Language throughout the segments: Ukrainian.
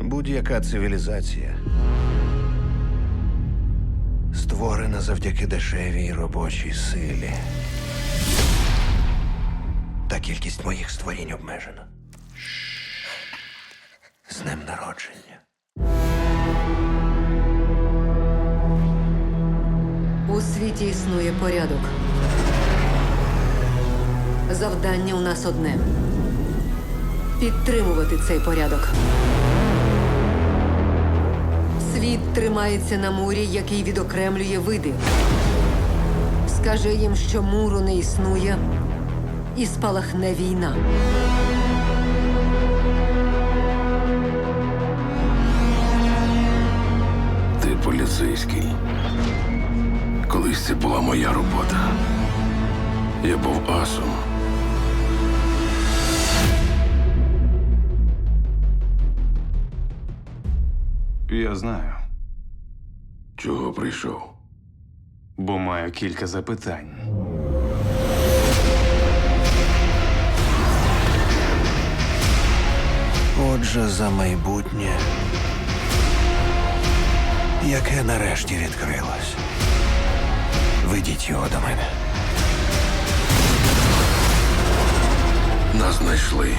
будь-яка цивілізація створена завдяки дешевій робочій силі. Та кількість моїх створінь обмежена. З днем народження. У світі існує порядок. Завдання у нас одне підтримувати цей порядок. Тримається на мурі, який відокремлює види. Скажи їм, що муру не існує, і спалахне війна. Ти поліцейський. Колись це була моя робота. Я був асом. Я знаю, Чого прийшов? бо маю кілька запитань. Отже, за майбутнє, яке нарешті відкрилось. Ведіть його до мене. Нас знайшли.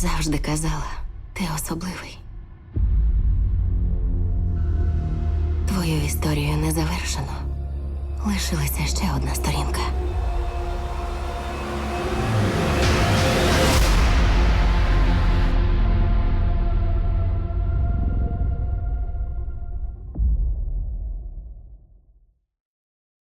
Завжди казала, ти особливий. Твою історію не завершено. Лишилася ще одна сторінка.